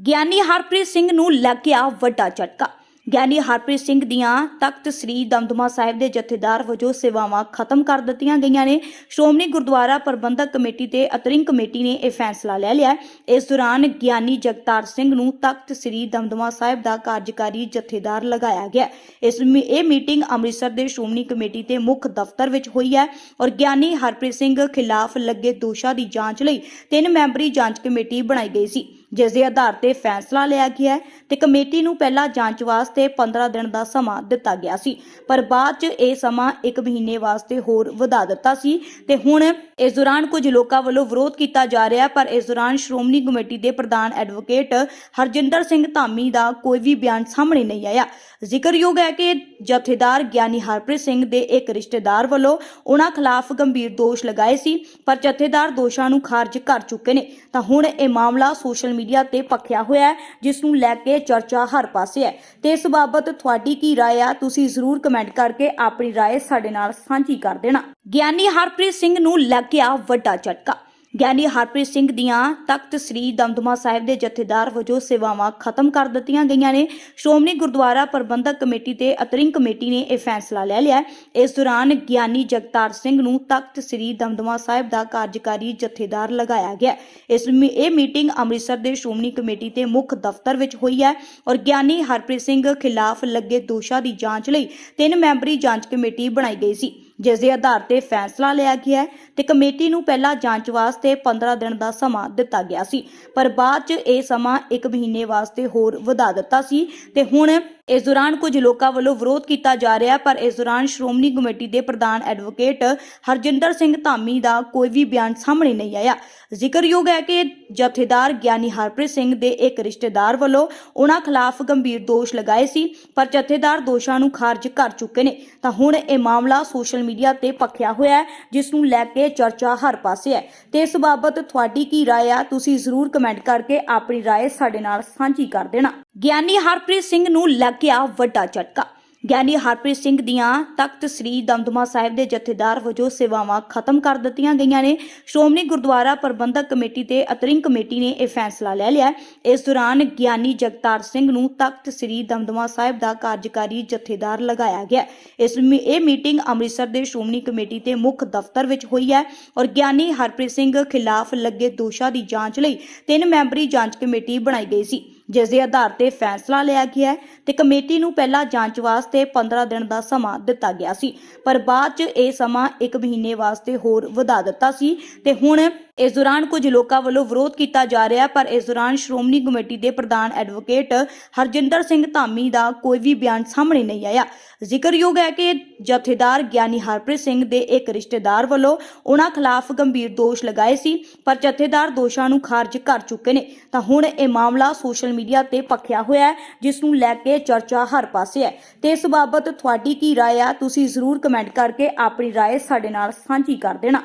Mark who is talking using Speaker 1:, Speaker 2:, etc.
Speaker 1: ਗਿਆਨੀ ਹਰਪ੍ਰੀਤ ਸਿੰਘ ਨੂੰ ਲੱਗਿਆ ਵੱਡਾ ਝਟਕਾ। ਗਿਆਨੀ ਹਰਪ੍ਰੀਤ ਸਿੰਘ ਦੀਆਂ ਤਖਤ ਸ੍ਰੀ ਦਮਦਮਾ ਸਾਹਿਬ ਦੇ ਜਥੇਦਾਰ ਵਜੋਂ ਸੇਵਾਵਾਂ ਖਤਮ ਕਰ ਦਿੱਤੀਆਂ ਗਈਆਂ ਨੇ। ਸ਼੍ਰੋਮਣੀ ਗੁਰਦੁਆਰਾ ਪ੍ਰਬੰਧਕ ਕਮੇਟੀ ਤੇ ਅਤਰਿੰਗ ਕਮੇਟੀ ਨੇ ਇਹ ਫੈਸਲਾ ਲੈ ਲਿਆ। ਇਸ ਦੌਰਾਨ ਗਿਆਨੀ ਜਗਤਾਰ ਸਿੰਘ ਨੂੰ ਤਖਤ ਸ੍ਰੀ ਦਮਦਮਾ ਸਾਹਿਬ ਦਾ ਕਾਰਜਕਾਰੀ ਜਥੇਦਾਰ ਲਗਾਇਆ ਗਿਆ। ਇਸ ਇਹ ਮੀਟਿੰਗ ਅੰਮ੍ਰਿਤਸਰ ਦੇ ਸ਼੍ਰੋਮਣੀ ਕਮੇਟੀ ਦੇ ਮੁੱਖ ਦਫ਼ਤਰ ਵਿੱਚ ਹੋਈ ਹੈ ਔਰ ਗਿਆਨੀ ਹਰਪ੍ਰੀਤ ਸਿੰਘ ਖਿਲਾਫ ਲੱਗੇ ਦੋਸ਼ਾਂ ਦੀ ਜਾਂਚ ਲਈ ਤਿੰਨ ਮੈਂਬਰੀ ਜਾਂਚ ਕਮੇਟੀ ਬਣਾਈ ਗਈ ਸੀ। ਜਿਸ ਦੇ ਆਧਾਰ ਤੇ ਫੈਸਲਾ ਲਿਆ ਗਿਆ ਤੇ ਕਮੇਟੀ ਨੂੰ ਪਹਿਲਾਂ ਜਾਂਚ ਵਾਸਤੇ 15 ਦਿਨ ਦਾ ਸਮਾਂ ਦਿੱਤਾ ਗਿਆ ਸੀ, ਪਰ ਬਾਅਦ 'ਚ ਇਹ ਸਮਾਂ 1 ਮਹੀਨੇ ਵਾਸਤੇ ਹੋਰ ਵਧਾ ਦਿੱਤਾ ਸੀ ਤੇ ਹੁਣ ਇਸ ਦੌਰਾਨ ਕੁਝ ਲੋਕਾਂ ਵੱਲੋਂ ਵਿਰੋਧ ਕੀਤਾ ਜਾ ਰਿਹਾ ਪਰ ਇਸ ਦੌਰਾਨ ਸ਼੍ਰੋਮਣੀ ਕਮੇਟੀ ਦੇ ਪ੍ਰਧਾਨ ਐਡਵੋਕੇਟ ਹਰਜਿੰਦਰ ਸਿੰਘ ਧਾਮੀ ਦਾ ਕੋਈ ਵੀ ਬਿਆਨ ਸਾਹਮਣੇ ਨਹੀਂ ਆਇਆ। ਜ਼ਿਕਰਯੋਗ ਹੈ ਕਿ ਜਥੇਦਾਰ ਗਿਆਨੀ ਹਰਪ੍ਰੀਤ ਸਿੰਘ ਦੇ ਇੱਕ ਰਿਸ਼ਤੇਦਾਰ ਵੱਲੋਂ ਉਹਨਾਂ ਖਿਲਾਫ ਗੰਭੀਰ ਦੋਸ਼ ਲਗਾਏ ਸੀ, ਪਰ ਜਥੇਦਾਰ ਦੋਸ਼ਾਂ ਨੂੰ ਖਾਰਜ ਕਰ ਚੁੱਕੇ ਨੇ। ਤਾਂ ਹੁਣ ਇਹ ਮਾਮਲਾ ਸੋਸ਼ਲ ਮੀਡੀਆ ਤੇ ਪੱਖਿਆ ਹੋਇਆ ਹੈ ਜਿਸ ਨੂੰ ਲੈ ਕੇ ਚਰਚਾ ਹਰ ਪਾਸੇ ਹੈ ਤੇ ਇਸ ਬਾਬਤ ਤੁਹਾਡੀ ਕੀ رائے ਆ ਤੁਸੀਂ ਜ਼ਰੂਰ ਕਮੈਂਟ ਕਰਕੇ ਆਪਣੀ رائے ਸਾਡੇ ਨਾਲ ਸਾਂਝੀ ਕਰ ਦੇਣਾ ਗਿਆਨੀ ਹਰਪ੍ਰੀਤ ਸਿੰਘ ਨੂੰ ਲੱਗਿਆ ਵੱਡਾ ਝਟਕਾ ਗਿਆਨੀ ਹਰਪ੍ਰੀਤ ਸਿੰਘ ਦੀਆਂ ਤਖਤ ਸ੍ਰੀ ਦਮਦਮਾ ਸਾਹਿਬ ਦੇ ਜਥੇਦਾਰ ਵਜੋਂ ਸੇਵਾਵਾਂ ਖਤਮ ਕਰ ਦਿੱਤੀਆਂ ਗਈਆਂ ਨੇ। ਸ਼੍ਰੋਮਣੀ ਗੁਰਦੁਆਰਾ ਪ੍ਰਬੰਧਕ ਕਮੇਟੀ ਤੇ ਅਤਰਿੰਗ ਕਮੇਟੀ ਨੇ ਇਹ ਫੈਸਲਾ ਲੈ ਲਿਆ। ਇਸ ਦੌਰਾਨ ਗਿਆਨੀ ਜਗਤਾਰ ਸਿੰਘ ਨੂੰ ਤਖਤ ਸ੍ਰੀ ਦਮਦਮਾ ਸਾਹਿਬ ਦਾ ਕਾਰਜਕਾਰੀ ਜਥੇਦਾਰ ਲਗਾਇਆ ਗਿਆ। ਇਸ ਮੀ- ਇਹ ਮੀਟਿੰਗ ਅੰਮ੍ਰਿਤਸਰ ਦੇ ਸ਼੍ਰੋਮਣੀ ਕਮੇਟੀ ਦੇ ਮੁੱਖ ਦਫ਼ਤਰ ਵਿੱਚ ਹੋਈ ਹੈ ਔਰ ਗਿਆਨੀ ਹਰਪ੍ਰੀਤ ਸਿੰਘ ਖਿਲਾਫ ਲੱਗੇ ਦੋਸ਼ਾਂ ਦੀ ਜਾਂਚ ਲਈ ਤਿੰਨ ਮੈਂਬਰੀ ਜਾਂਚ ਕਮੇਟੀ ਬਣਾਈ ਗਈ ਸੀ। ਜਿਸ ਦੇ ਆਧਾਰ ਤੇ ਫੈਸਲਾ ਲਿਆ ਗਿਆ ਤੇ ਕਮੇਟੀ ਨੂੰ ਪਹਿਲਾਂ ਜਾਂਚ ਵਾਸਤੇ 15 ਦਿਨ ਦਾ ਸਮਾਂ ਦਿੱਤਾ ਗਿਆ ਸੀ। ਪਰ ਬਾਅਦ 'ਚ ਇਹ ਸਮਾਂ 1 ਮਹੀਨੇ ਵਾਸਤੇ ਹੋਰ ਵਧਾ ਦਿੱਤਾ ਸੀ ਤੇ ਹੁਣ ਇਸ ਦੌਰਾਨ ਕੁਝ ਲੋਕਾਂ ਵੱਲੋਂ ਵਿਰੋਧ ਕੀਤਾ ਜਾ ਰਿਹਾ ਹੈ ਪਰ ਇਸ ਦੌਰਾਨ ਸ਼੍ਰੋਮਣੀ ਕਮੇਟੀ ਦੇ ਪ੍ਰਧਾਨ ਐਡਵੋਕੇਟ ਹਰਜਿੰਦਰ ਸਿੰਘ ਧਾਮੀ ਦਾ ਕੋਈ ਵੀ ਬਿਆਨ ਸਾਹਮਣੇ ਨਹੀਂ ਆਇਆ ਜ਼ਿਕਰਯੋਗ ਹੈ ਕਿ ਜਥੇਦਾਰ ਗਿਆਨੀ ਹਰਪ੍ਰੀਤ ਸਿੰਘ ਦੇ ਇੱਕ ਰਿਸ਼ਤੇਦਾਰ ਵੱਲੋਂ ਉਹਨਾਂ ਖਿਲਾਫ ਗੰਭੀਰ ਦੋਸ਼ ਲਗਾਏ ਸੀ ਪਰ ਜਥੇਦਾਰ ਦੋਸ਼ਾਂ ਨੂੰ ਖਾਰਜ ਕਰ ਚੁੱਕੇ ਨੇ ਤਾਂ ਹੁਣ ਇਹ ਮਾਮਲਾ ਸੋਸ਼ਲ ਮੀਡੀਆ ਤੇ ਪੱਖਿਆ ਹੋਇਆ ਹੈ ਜਿਸ ਨੂੰ ਲੈ ਕੇ ਚਰਚਾ ਹਰ ਪਾਸੇ ਹੈ ਤੇ ਇਸ ਬਾਬਤ ਤੁਹਾਡੀ ਕੀ رائے ਆ ਤੁਸੀਂ ਜ਼ਰੂਰ ਕਮੈਂਟ ਕਰਕੇ ਆਪਣੀ رائے ਸਾਡੇ ਨਾਲ ਸਾਂਝੀ ਕਰ ਦੇਣਾ ਗਿਆਨੀ ਹਰਪ੍ਰੀਤ ਸਿੰਘ ਨੂੰ ਲੱਗਿਆ ਵੱਡਾ ਝਟਕਾ। ਗਿਆਨੀ ਹਰਪ੍ਰੀਤ ਸਿੰਘ ਦੀਆਂ ਤਖਤ ਸ੍ਰੀ ਦਮਦਮਾ ਸਾਹਿਬ ਦੇ ਜਥੇਦਾਰ ਵਜੋਂ ਸੇਵਾਵਾਂ ਖਤਮ ਕਰ ਦਿੱਤੀਆਂ ਗਈਆਂ ਨੇ। ਸ਼੍ਰੋਮਣੀ ਗੁਰਦੁਆਰਾ ਪ੍ਰਬੰਧਕ ਕਮੇਟੀ ਤੇ ਅਤਰਿੰਗ ਕਮੇਟੀ ਨੇ ਇਹ ਫੈਸਲਾ ਲੈ ਲਿਆ। ਇਸ ਦੌਰਾਨ ਗਿਆਨੀ ਜਗਤਾਰ ਸਿੰਘ ਨੂੰ ਤਖਤ ਸ੍ਰੀ ਦਮਦਮਾ ਸਾਹਿਬ ਦਾ ਕਾਰਜਕਾਰੀ ਜਥੇਦਾਰ ਲਗਾਇਆ ਗਿਆ। ਇਸ ਮੀ- ਇਹ ਮੀਟਿੰਗ ਅੰਮ੍ਰਿਤਸਰ ਦੇ ਸ਼੍ਰੋਮਣੀ ਕਮੇਟੀ ਦੇ ਮੁੱਖ ਦਫ਼ਤਰ ਵਿੱਚ ਹੋਈ ਹੈ ਔਰ ਗਿਆਨੀ ਹਰਪ੍ਰੀਤ ਸਿੰਘ ਖਿਲਾਫ ਲੱਗੇ ਦੋਸ਼ਾਂ ਦੀ ਜਾਂਚ ਲਈ ਤਿੰਨ ਮੈਂਬਰੀ ਜਾਂਚ ਕਮੇਟੀ ਬਣਾਈ ਗਈ ਸੀ। ਜਿਸ ਦੇ ਆਧਾਰ ਤੇ ਫੈਸਲਾ ਲਿਆ ਗਿਆ ਤੇ ਕਮੇਟੀ ਨੂੰ ਪਹਿਲਾਂ ਜਾਂਚ ਵਾਸਤੇ 15 ਦਿਨ ਦਾ ਸਮਾਂ ਦਿੱਤਾ ਗਿਆ ਸੀ। ਪਰ ਬਾਅਦ 'ਚ ਇਹ ਸਮਾਂ 1 ਮਹੀਨੇ ਵਾਸਤੇ ਹੋਰ ਵਧਾ ਦਿੱਤਾ ਸੀ ਤੇ ਹੁਣ ਇਸ ਦੌਰਾਨ ਕੁਝ ਲੋਕਾਂ ਵੱਲੋਂ ਵਿਰੋਧ ਕੀਤਾ ਜਾ ਰਿਹਾ ਹੈ ਪਰ ਇਸ ਦੌਰਾਨ ਸ਼੍ਰੋਮਣੀ ਕਮੇਟੀ ਦੇ ਪ੍ਰਧਾਨ ਐਡਵੋਕੇਟ ਹਰਜਿੰਦਰ ਸਿੰਘ ਧਾਮੀ ਦਾ ਕੋਈ ਵੀ ਬਿਆਨ ਸਾਹਮਣੇ ਨਹੀਂ ਆਇਆ ਜ਼ਿਕਰਯੋਗ ਹੈ ਕਿ ਜਥੇਦਾਰ ਗਿਆਨੀ ਹਰਪ੍ਰੀਤ ਸਿੰਘ ਦੇ ਇੱਕ ਰਿਸ਼ਤੇਦਾਰ ਵੱਲੋਂ ਉਹਨਾਂ ਖਿਲਾਫ ਗੰਭੀਰ ਦੋਸ਼ ਲਗਾਏ ਸੀ ਪਰ ਜਥੇਦਾਰ ਦੋਸ਼ਾਂ ਨੂੰ ਖਾਰਜ ਕਰ ਚੁੱਕੇ ਨੇ ਤਾਂ ਹੁਣ ਇਹ ਮਾਮਲਾ ਸੋਸ਼ਲ ਮੀਡੀਆ ਤੇ ਪੱਖਿਆ ਹੋਇਆ ਹੈ ਜਿਸ ਨੂੰ ਲੈ ਕੇ ਚਰਚਾ ਹਰ ਪਾਸੇ ਹੈ ਤੇ ਇਸ ਬਾਬਤ ਤੁਹਾਡੀ ਕੀ رائے ਆ ਤੁਸੀਂ ਜ਼ਰੂਰ ਕਮੈਂਟ ਕਰਕੇ ਆਪਣੀ رائے ਸਾਡੇ ਨਾਲ ਸਾਂਝੀ ਕਰ ਦੇਣਾ